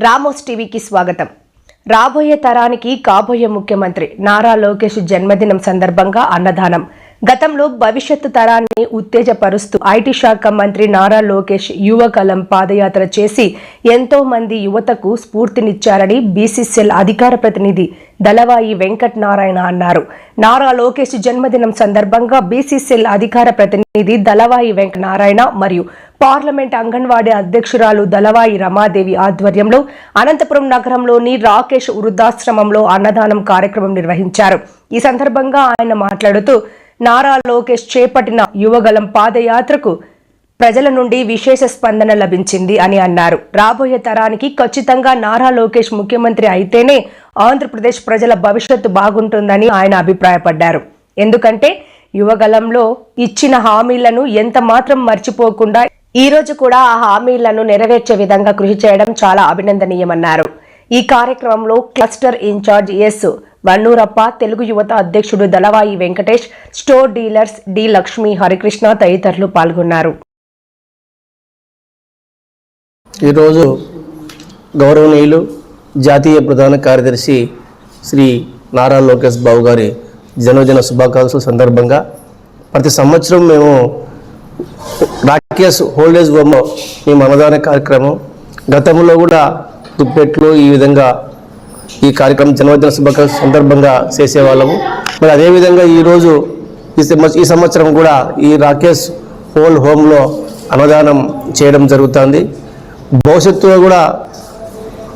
Ramos టీవీకి స్వాగతం. రాబోయే తరానికి కాబోయే ముఖ్యమంత్రి నారా లోకేష్ జన్మదినం సందర్భంగా అన్నదానం. గతంలో భవిష్యత్తు తరాన్ని ఉత్తేజపరుస్తూ ఐటీ శాఖ మంత్రి నారా లోకేష్ యువకలం పాదయాత్ర చేసి ఎంతో మంది యువతకు స్ఫూర్తినిచ్చారని బీసీసీఎల్ అధికార ప్రతినిధి దళవాయి వెంకట్ నారాయణ అన్నారు. నారా లోకేష్ జన్మదినం సందర్భంగా బీసీసీఎల్ అధికార ప్రతినిధి దళవాయి వెంకట నారాయణ మరియు పార్లమెంట్ అంగన్వాడీ అధ్యక్షురాలు దళవాయి రమాదేవి ఆధ్వర్యంలో అనంతపురం నగరంలోని రాకేష్ వృద్ధాశ్రమంలో అన్నదానం కార్యక్రమం నిర్వహించారు. ఈ సందర్భంగా ఆయన మాట్లాడుతూ నారా లోకేష్ చేపట్టిన యువగలం పాదయాత్రకు ప్రజల నుండి విశేష స్పందన లభించింది అని అన్నారు. రాబోయే తరానికి ఖచ్చితంగా నారా లోకేష్ ముఖ్యమంత్రి అయితేనే ఆంధ్రప్రదేశ్ ప్రజల భవిష్యత్తు బాగుంటుందని ఆయన అభిప్రాయపడ్డారు. ఎందుకంటే యువగలంలో ఇచ్చిన హామీలను ఎంత మాత్రం మర్చిపోకుండా ఈ రోజు కూడా ఆ హామీలను నెరవేర్చే విధంగా కృషి చేయడం చాలా అభినందనీయమన్నారు. ఈ కార్యక్రమంలో cluster incharge S Vannurappa Telugu యువత అధ్యక్షుడు Dalavai Venkatesh store dealers D Lakshmi Harikrishna తదితరులు పాల్గొన్నారు. ఈరోజు గౌరవనీయులు జాతీయ ప్రధాన కార్యదర్శి శ్రీ నారా లోకేష్ బాబు గారి జన్మదిన శుభాకాంక్షల సందర్భంగా ప్రతి సంవత్సరం మేము రాకేష్ హోల్డేజ్ బొమ్మ మేము అన్నదాన కార్యక్రమం గతంలో కూడా దుప్పెట్లో ఈ విధంగా ఈ కార్యక్రమం జన్మదిన శుభాకాంక్షల సందర్భంగా చేసేవాళ్ళము. మరి అదేవిధంగా ఈరోజు ఈ ఈ సంవత్సరం కూడా ఈ రాకేష్ హోల్ హోమ్లో అన్నదానం చేయడం జరుగుతుంది. భవిష్యత్తులో కూడా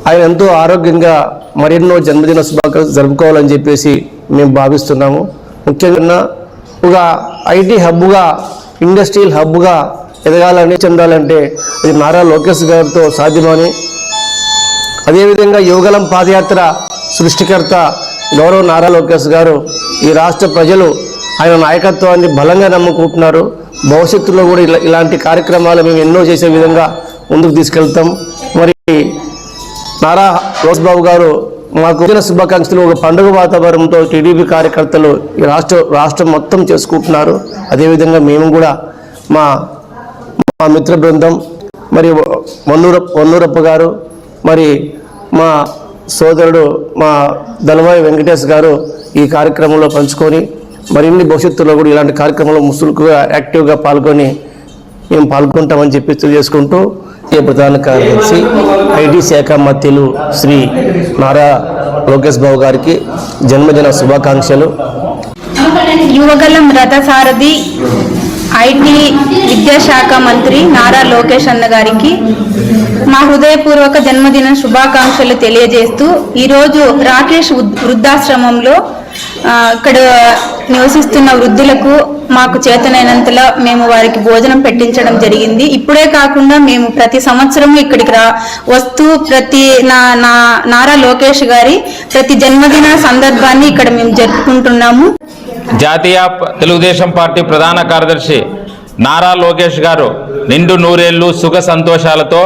ఆయన ఎంతో ఆరోగ్యంగా మరెన్నో జన్మదిన శుభాకాంక్షలు జరుపుకోవాలని చెప్పేసి మేము భావిస్తున్నాము. ముఖ్యంగా ఒక ఐటీ హబ్గా ఇండస్ట్రియల్ హబ్గా ఎదగాలని చెందాలంటే అది నారా లోకేష్ గారితో సాధ్యమని అదేవిధంగా యువగలం పాదయాత్ర సృష్టికర్త గౌరవ నారా లోకేష్ గారు ఈ రాష్ట్ర ప్రజలు ఆయన నాయకత్వాన్ని బలంగా నమ్ముకుంటున్నారు. భవిష్యత్తులో కూడా ఇలా ఇలాంటి కార్యక్రమాలు మేము ఎన్నో చేసే విధంగా ముందుకు తీసుకెళ్తాం. మరి నారా లోకేష్ గారు మాకు వచ్చిన శుభాకాంక్షలు ఒక పండుగ వాతావరణంతో టీడీపీ కార్యకర్తలు ఈ రాష్ట్ర రాష్ట్రం మొత్తం చేసుకుంటున్నారు. అదేవిధంగా మేము కూడా మా మా మిత్ర బృందం మరి వన్నూర వన్నూరప్ప గారు మరి మా సోదరుడు మా దళవాయి వెంకటేష్ గారు ఈ కార్యక్రమంలో పంచుకొని మరిన్ని భవిష్యత్తులో కూడా ఇలాంటి కార్యక్రమంలో ముసులుకుగా యాక్టివ్గా పాల్గొని మేము పాల్గొంటామని చెప్పి తెలియజేసుకుంటూ ఈ ప్రధాన కార్యదర్శి ఐటీ శాఖ మధ్యులు శ్రీ నారా లోకేష్ బాబు గారికి జన్మదిన శుభాకాంక్షలు. యువగలం రథసారథి ఐటీ విద్యాశాఖ మంత్రి నారా లోకేష్ అన్న గారికి మా హృదయపూర్వక జన్మదిన శుభాకాంక్షలు తెలియజేస్తూ ఈరోజు రాకేష్ వృద్ధాశ్రమంలో ఇక్కడ నివసిస్తున్న వృద్ధులకు మాకు చేతనైనంతలో మేము వారికి భోజనం పెట్టించడం జరిగింది. ఇప్పుడే కాకుండా మేము ప్రతి సంవత్సరం ఇక్కడికి రా వస్తూ ప్రతి నా నా నారా లోకేష్ గారి ప్రతి జన్మదిన సందర్భాన్ని ఇక్కడ మేము జరుపుకుంటున్నాము. జాతీయ తెలుగుదేశం పార్టీ ప్రధాన కార్యదర్శి నారా లోకేష్ గారు నిండు నూరేళ్ళు సుఖ సంతోషాలతో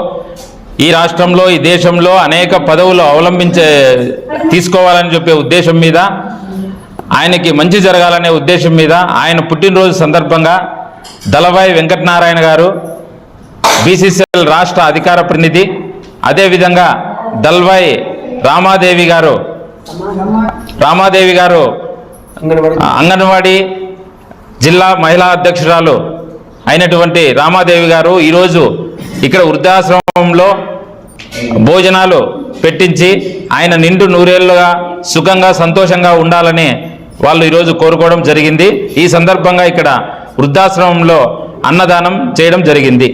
ఈ రాష్ట్రంలో ఈ దేశంలో అనేక పదవులు అవలంబించే తీసుకోవాలని చెప్పే ఉద్దేశం మీద ఆయనకి మంచి జరగాలనే ఉద్దేశం మీద ఆయన పుట్టినరోజు సందర్భంగా దళవాయి వెంకటనారాయణ గారు బీసీసీఎల్ రాష్ట్ర అధికార ప్రతినిధి అదేవిధంగా దల్వాయి రామాదేవి గారు రామాదేవి గారు అంగన్వాడీ జిల్లా మహిళా అధ్యక్షురాలు అయినటువంటి రామాదేవి గారు ఈరోజు ఇక్కడ వృద్ధాశ్రమంలో భోజనాలు పెట్టించి ఆయన నిండు నూరేళ్ళుగా సుఖంగా సంతోషంగా ఉండాలని వాళ్ళు ఈరోజు కోరుకోవడం జరిగింది. ఈ సందర్భంగా ఇక్కడ వృద్ధాశ్రమంలో అన్నదానం చేయడం జరిగింది.